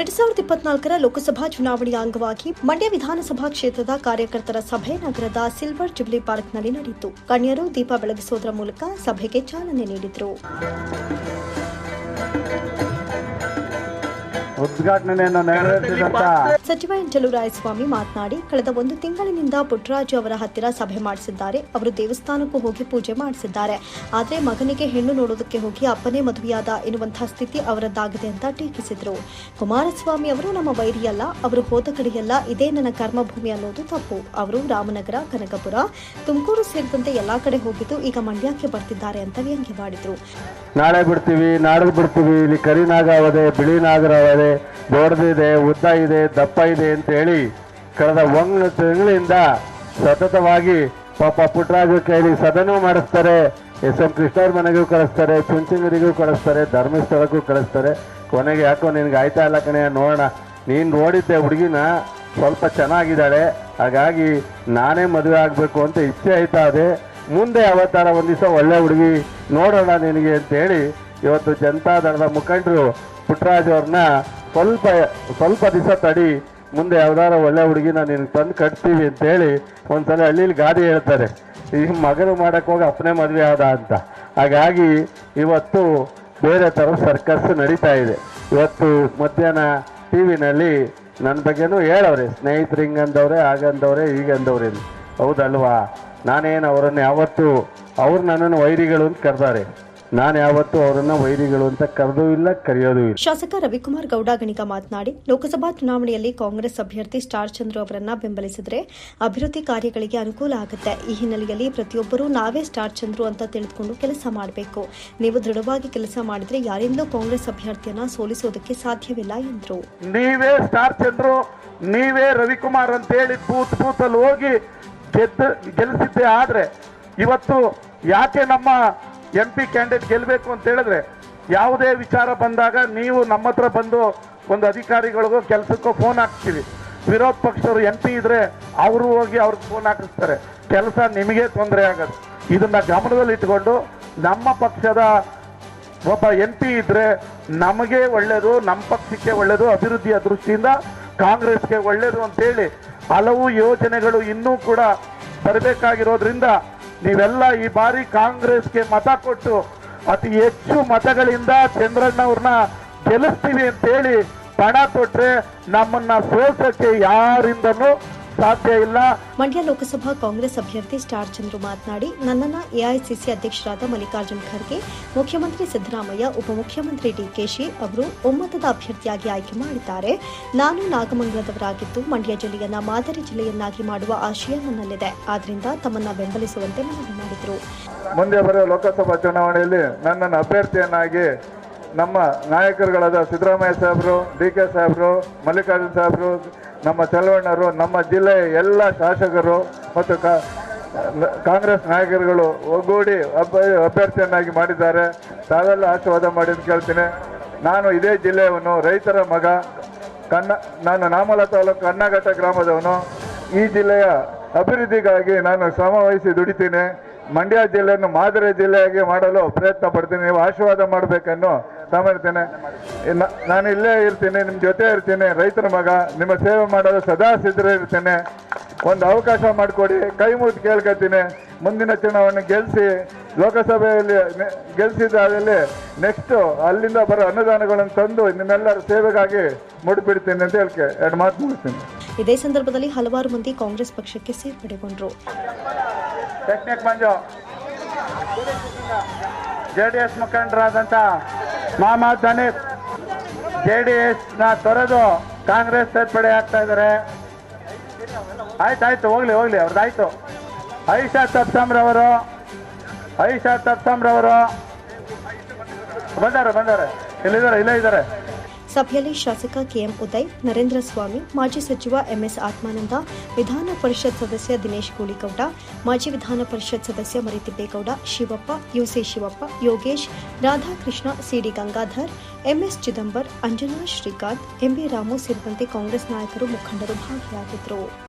ಎರಡ್ ಸಾವಿರದ ಇಪ್ಪತ್ನಾಲ್ಕರ ಲೋಕಸಭಾ ಚುನಾವಣೆಯ ಅಂಗವಾಗಿ ಮಂಡ್ಯ ವಿಧಾನಸಭಾ ಕ್ಷೇತ್ರದ ಕಾರ್ಯಕರ್ತರ ಸಭೆ ನಗರದ ಸಿಲ್ವರ್ ಜುಬ್ಲಿ ಪಾರ್ಕ್ನಲ್ಲಿ ನಡೆಯಿತು. ಗಣ್ಯರು ದೀಪ ಬೆಳಗಿಸುವುದರ ಮೂಲಕ ಸಭೆಗೆ ಚಾಲನೆ ನೀಡಿದರು. ಉದ್ಘಾಟನೆಯನ್ನು ನೆರವೇರಿಸಿದಂತ ಸಚಿವ ಎಂಜಲು ರಾಯಸ್ವಾಮಿ ಮಾತನಾಡಿ ಕಳೆದ ಒಂದು ತಿಂಗಳಿನಿಂದ ಪುಟ್ಟರಾಜು ಅವರ ಹತ್ತಿರ ಸಭೆ ಮಾಡಿಸಿದ್ದಾರೆ. ಅವರು ದೇವಸ್ಥಾನಕ್ಕೂ ಹೋಗಿ ಪೂಜೆ ಮಾಡಿಸಿದ್ದಾರೆ. ಆದರೆ ಮಗನಿಗೆ ಹೆಣ್ಣು ನೋಡೋದಕ್ಕೆ ಹೋಗಿ ಅಪ್ಪನೇ ಮದುವೆಯಾದ ಎನ್ನುವಂತಹ ಸ್ಥಿತಿ ಅವರದ್ದಾಗಿದೆ ಅಂತ ಟೀಕಿಸಿದರು. ಕುಮಾರಸ್ವಾಮಿ ಅವರು ನಮ್ಮ ವೈರಿಯಲ್ಲ ಅವರು ಹೋದ ಕಡೆಯಲ್ಲ ಇದೇ ನನ್ನ ಕರ್ಮಭೂಮಿ ಅನ್ನೋದು ತಪ್ಪು. ಅವರು ರಾಮನಗರ ಕನಕಪುರ ತುಮಕೂರು ಸೇರಿದಂತೆ ಎಲ್ಲಾ ಕಡೆ ಹೋಗಿದ್ದು ಈಗ ಮಂಡ್ಯಕ್ಕೆ ಬರ್ತಿದ್ದಾರೆ ಅಂತ ವ್ಯಂಗ್ಯವಾಡಿದರು. ನಾಳೆ ಬಿಡ್ತೀವಿ ನಾಡ್ದು ಬಿಡ್ತೀವಿ ಇಲ್ಲಿ ಕರಿ ನಾಗ ಅವದೆ ಬಿಳಿ ನಾಗರ ಅವದೆ ದೊಡ್ಡದಿದೆ ಉದ್ದ ಇದೆ, ದಪ್ಪ ಇದೆ ಅಂತ ಹೇಳಿ ಕಳೆದ ಒಂದು ತಿಂಗಳಿಂದ ಸತತವಾಗಿ ಪಾಪ ಪುಟ್ಟರಾಜು ಕೈಲಿ ಸದನೂ ಮಾಡಿಸ್ತಾರೆ. ಎಸ್ ಎಂ ಕೃಷ್ಣವ್ರ ಮನೆಗೂ ಕಳಿಸ್ತಾರೆ ಚುಂಚನಗಿರಿಗೂ ಕಳಿಸ್ತಾರೆ, ಧರ್ಮಸ್ಥಳಕ್ಕೂ ಕಳಿಸ್ತಾರೆ. ಕೊನೆಗೆ ಯಾಕೋ ನಿನಗೆ ಆಯ್ತಾ ಇಲ್ಲ ಕಣೆ, ನೋಡೋಣ. ನೀನು ನೋಡಿದ್ದೆ ಹುಡುಗಿನ ಸ್ವಲ್ಪ ಚೆನ್ನಾಗಿದ್ದಾಳೆ, ಹಾಗಾಗಿ ನಾನೇ ಮದುವೆ ಆಗಬೇಕು ಅಂತ ಇಚ್ಛೆ ಆಯ್ತಾ ಇದೆ. ಮುಂದೆ ಅವತಾರ ಒಂದು ದಿವಸ ಒಳ್ಳೆ ಹುಡುಗಿ ನೋಡೋಣ ನಿನಗೆ ಅಂತೇಳಿ ಇವತ್ತು ಜನತಾದಳದ ಮುಖಂಡರು ಪುಟ್ಟರಾಜ್ ಅವ್ರನ್ನ ಸ್ವಲ್ಪ ಸ್ವಲ್ಪ ದಿವಸ ತಡಿ, ಮುಂದೆ ಯಾವ್ದಾರ ಒಳ್ಳೆ ಹುಡುಗಿನ ನೀನು ತಂದು ಕಟ್ತೀವಿ ಅಂತೇಳಿ ಒಂದ್ಸಲ ಹಳ್ಳಿಲಿ ಗಾದೆ ಹೇಳ್ತಾರೆ. ಈ ಮಗನು ಮಾಡಕ್ ಹೋಗಿ ಅಪ್ಪನೇ ಮದುವೆ ಆದ ಅಂತ. ಹಾಗಾಗಿ ಇವತ್ತು ಬೇರೆ ಥರ ಸರ್ಕಸ್ ನಡೀತಾ ಇದೆ. ಇವತ್ತು ಮಧ್ಯಾಹ್ನ ಟಿ ವಿನಲ್ಲಿ ನನ್ನ ಬಗ್ಗೆನೂ ಹೇಳವ್ರೆ, ಸ್ನೇಹಿತರು ಹಿಂಗಂದವ್ರೆ, ಹಾಗಂದವ್ರೆ, ಹೀಗಂದವ್ರೆ ಅಂತ. ಹೌದಲ್ವಾ? ನಾನೇನು ಅವರನ್ನು ಯಾವತ್ತು, ಅವ್ರು ನನ್ನನ್ನು ವೈರಿಗಳು ಅಂತ ಕರೆದಾರೆ ನಾನು ಯಾವತ್ತೂ ಅವರನ್ನ ವೈರಿಗಳು ಅಂತ ಕರೆದೂ ಇಲ್ಲ ಕರೆಯೋದು ಇಲ್ಲ. ಶಾಸಕ ರವಿಕುಮಾರ್ ಗೌಡ ಗಣಿಕ ಮಾತನಾಡಿ ಲೋಕಸಭಾ ಚುನಾವಣೆಯಲ್ಲಿ ಕಾಂಗ್ರೆಸ್ ಅಭ್ಯರ್ಥಿ ಸ್ಟಾರ್ ಚಂದ್ರು ಅವರನ್ನ ಬೆಂಬಲಿಸಿದ್ರೆ ಅಭಿವೃದ್ಧಿ ಕಾರ್ಯಗಳಿಗೆ ಅನುಕೂಲ ಆಗುತ್ತೆ. ಈ ಹಿನ್ನೆಲೆಯಲ್ಲಿ ಪ್ರತಿಯೊಬ್ಬರೂ ನಾವೇ ಸ್ಟಾರ್ ಚಂದ್ರು ಅಂತ ತಿಳಿದುಕೊಂಡು ಕೆಲಸ ಮಾಡಬೇಕು. ನೀವು ದೃಢವಾಗಿ ಕೆಲಸ ಮಾಡಿದ್ರೆ ಯಾರಿಂದಲೂ ಕಾಂಗ್ರೆಸ್ ಅಭ್ಯರ್ಥಿಯನ್ನ ಸೋಲಿಸೋದಕ್ಕೆ ಸಾಧ್ಯವಿಲ್ಲ ಎಂದರು. ನೀವೇ ಸ್ಟಾರ್ ಚಂದ್ರು ನೀವೇ ರವಿಕುಮಾರ್ ಅಂತ ಹೇಳಿ ಬೂತ್ ಬೂತಲ್ಲಿ ಹೋಗಿ ಗೆದ್ದು ಗೆಲ್ಲಿಸಿದ್ದೆ ಆದ್ರೆ ಇವತ್ತು ಯಾಕೆ ನಮ್ಮ ಎಂ ಪಿ ಕ್ಯಾಂಡಿಡೇಟ್ ಗೆಲ್ಲಬೇಕು ಅಂತ ಹೇಳಿದ್ರೆ ಯಾವುದೇ ವಿಚಾರ ಬಂದಾಗ ನೀವು ನಮ್ಮ ಹತ್ರ ಬಂದು ಒಂದು ಅಧಿಕಾರಿಗಳಿಗೂ ಕೆಲಸಕ್ಕೂ ಫೋನ್ ಹಾಕ್ತೀವಿ ವಿರೋಧ ಪಕ್ಷದವರು ಎಂ ಪಿ ಇದ್ರೆ ಅವರು ಹೋಗಿ ಅವ್ರಿಗೆ ಫೋನ್ ಹಾಕಿಸ್ತಾರೆ. ಕೆಲಸ ನಿಮಗೆ ತೊಂದರೆ ಆಗೋದು. ಇದನ್ನ ಗಮನದಲ್ಲಿ ಇಟ್ಕೊಂಡು ನಮ್ಮ ಪಕ್ಷದ ಒಬ್ಬ ಎಂ ಪಿ ಇದ್ರೆ ನಮಗೆ ಒಳ್ಳೇದು, ನಮ್ಮ ಪಕ್ಷಕ್ಕೆ ಒಳ್ಳೇದು, ಅಭಿವೃದ್ಧಿಯ ದೃಷ್ಟಿಯಿಂದ ಕಾಂಗ್ರೆಸ್ಗೆ ಒಳ್ಳೇದು ಅಂತೇಳಿ ಹಲವು ಯೋಜನೆಗಳು ಇನ್ನೂ ಕೂಡ ಬರಬೇಕಾಗಿರೋದ್ರಿಂದ ನೀವೆಲ್ಲ ಈ ಬಾರಿ ಕಾಂಗ್ರೆಸ್ಗೆ ಮತ ಕೊಟ್ಟು ಅತಿ ಹೆಚ್ಚು ಮತಗಳಿಂದ ಚಂದ್ರಣ್ಣವ್ರನ್ನ ಗೆಲ್ಲಿಸ್ತೀವಿ ಅಂತೇಳಿ ಪಣ ಕೊಟ್ರೆ ನಮ್ಮನ್ನ ಸೋಲ್ಸಕ್ಕೆ ಯಾರಿಂದನೂ ಸಾಧ್ಯ ಇಲ್ಲ. ಮಂಡ್ಯ ಲೋಕಸಭಾ ಕಾಂಗ್ರೆಸ್ ಅಭ್ಯರ್ಥಿ ಸ್ಟಾರ್ ಚಂದ್ರು ಮಾತನಾಡಿ ನನ್ನನ್ನ ಎಐಸಿಸಿ ಅಧ್ಯಕ್ಷರಾದ ಮಲ್ಲಿಕಾರ್ಜುನ್ ಖರ್ಗೆ ಮುಖ್ಯಮಂತ್ರಿ ಸಿದ್ದರಾಮಯ್ಯ ಉಪಮುಖ್ಯಮಂತ್ರಿ ಡಿಕೆಶಿ ಅವರು ಒಮ್ಮತದ ಅಭ್ಯರ್ಥಿಯಾಗಿ ಆಯ್ಕೆ ಮಾಡಿದ್ದಾರೆ. ನಾನು ನಾಗಮಂಗಲದವರಾಗಿದ್ದು ಮಂಡ್ಯ ಜಿಲ್ಲೆಯನ್ನ ಮಾದರಿ ಜಿಲ್ಲೆಯನ್ನಾಗಿ ಮಾಡುವ ಆಶಯ ನನ್ನಲ್ಲಿದೆ. ಆದ್ರಿಂದ ತಮ್ಮನ್ನ ಬೆಂಬಲಿಸುವಂತೆ ಮನವಿ ಮಾಡಿದರು. ಮುಂದೆ ಬರುವ ಲೋಕಸಭಾ ಚುನಾವಣೆಯಲ್ಲಿ ನನ್ನನ್ನು ಅಭ್ಯರ್ಥಿಯನ್ನಾಗಿ ನಮ್ಮ ನಾಯಕರುಗಳಾದ ಸಿದ್ದರಾಮಯ್ಯ ಸಾಹೇಬರು ಡಿ ಕೆ ಸಾಹೇಬರು ಮಲ್ಲಿಕಾರ್ಜುನ್ ಸಾಹೇಬರು ನಮ್ಮ ಚಲವಣ್ಣರು ನಮ್ಮ ಜಿಲ್ಲೆಯ ಎಲ್ಲ ಶಾಸಕರು ಮತ್ತು ಕಾಂಗ್ರೆಸ್ ನಾಯಕರುಗಳು ಒಗ್ಗೂಡಿ ಅಭ್ಯ ಅಭ್ಯರ್ಥಿಯನ್ನಾಗಿ ಮಾಡಿದ್ದಾರೆ. ತಾವೆಲ್ಲ ಆಶೀರ್ವಾದ ಮಾಡಿ ಅಂತ ಕೇಳ್ತೀನಿ. ನಾನು ಇದೇ ಜಿಲ್ಲೆಯವನು, ರೈತರ ಮಗ. ಕನ್ನ ನಾನು ನಾಮಲ ತಾಲೂಕು ಕನ್ನಘಟ್ಟ ಗ್ರಾಮದವನು. ಈ ಜಿಲ್ಲೆಯ ಅಭಿವೃದ್ಧಿಗಾಗಿ ನಾನು ಶ್ರಮ ವಹಿಸಿ ದುಡಿತೀನಿ. ಮಂಡ್ಯ ಜಿಲ್ಲೆಯನ್ನು ಮಾದರಿ ಜಿಲ್ಲೆಯಾಗಿ ಮಾಡಲು ಪ್ರಯತ್ನ ಪಡ್ತೀನಿ. ನೀವು ಆಶೀರ್ವಾದ ಮಾಡಬೇಕನ್ನು ತಮಿಳ್ತೇನೆ ನಾನು ಇಲ್ಲೇ ಇರ್ತೀನಿ ನಿಮ್ಮ ಜೊತೆ ಇರ್ತೀನಿ. ರೈತರ ಮಗ ನಿಮ್ಮ ಸೇವೆ ಮಾಡಲು ಸದಾ ಸಿದ್ಧರಿರ್ತೇನೆ ಒಂದು ಅವಕಾಶ ಮಾಡಿಕೊಡಿ ಕೈ ಮುಗಿದು ಕೇಳ್ಕೊತೀನಿ. ಮುಂದಿನ ಚುನಾವಣೆ ಗೆಲ್ಲಿಸಿ ಲೋಕಸಭೆಯಲ್ಲಿ ಗೆಲ್ಲಿಸಿದಲ್ಲಿ ನೆಕ್ಸ್ಟು ನೆಕ್ಸ್ಟ್ ಅಲ್ಲಿಂದ ಬರೋ ಅನುದಾನಗಳನ್ನು ತಂದು ನಿಮ್ಮೆಲ್ಲರ ಸೇವೆಗಾಗಿ ಮುಡಿಬಿಡ್ತೀನಿ ಅಂತ ಹೇಳ್ಕೆ ಎರಡು ಮಾತು ಮುಗಿಸ್ತೀನಿ. ಇದೇ ಸಂದರ್ಭದಲ್ಲಿ ಹಲವಾರು ಮಂದಿ ಕಾಂಗ್ರೆಸ್ ಪಕ್ಷಕ್ಕೆ ಸೇರ್ಪಡೆಗೊಂಡ್ರು. Technique Manju. J D S ಮುಖಂಡರಾದಂಥ Mohammed Haneef J D ಎಸ್ನ ತೊರೆದು ಕಾಂಗ್ರೆಸ್ ಸೇರ್ಪಡೆ ಆಗ್ತಾ ಇದ್ದಾರೆ. ಆಯ್ತು ಆಯ್ತು ಹೋಗ್ಲಿ ಹೋಗ್ಲಿ, ಅವ್ರದ್ದಾಯ್ತು. ಐಷಾ ತಪ್ಸಂಬ್ರವರು ಐಷಾ ತಪ್ಸಂಬ್ರವರು ಬಂದಾರೆ ಬಂದಾರೆ. ಇಲ್ಲಿದ್ದಾರೆ, ಇಲ್ಲೇ ಇದ್ದಾರೆ. ಸಭೆಯಲ್ಲಿ ಶಾಸಕ ಕೆಎಂ ಉದಯ್, ನರೇಂದ್ರ ಸ್ವಾಮಿ, ಮಾಜಿ ಸಚಿವ ಎಂಎಸ್ ಆತ್ಮಾನಂದ, ವಿಧಾನ ಪರಿಷತ್ ಸದಸ್ಯ ದಿನೇಶ್ ಗೂಳಿಗೌಡ, ಮಾಜಿ ವಿಧಾನ ಪರಿಷತ್ ಸದಸ್ಯ Maritibbegowda Shivappa, UC Shivappa, Yogesh, Radhakrishna, CD Gangadhar, MS Chidambar, Anjana Srikanth, MB Ramu ಸೇರಿದಂತೆ ಕಾಂಗ್ರೆಸ್ ನಾಯಕರು ಮುಖಂಡರು ಭಾಗಿಯಾಗಿದ್ದರು.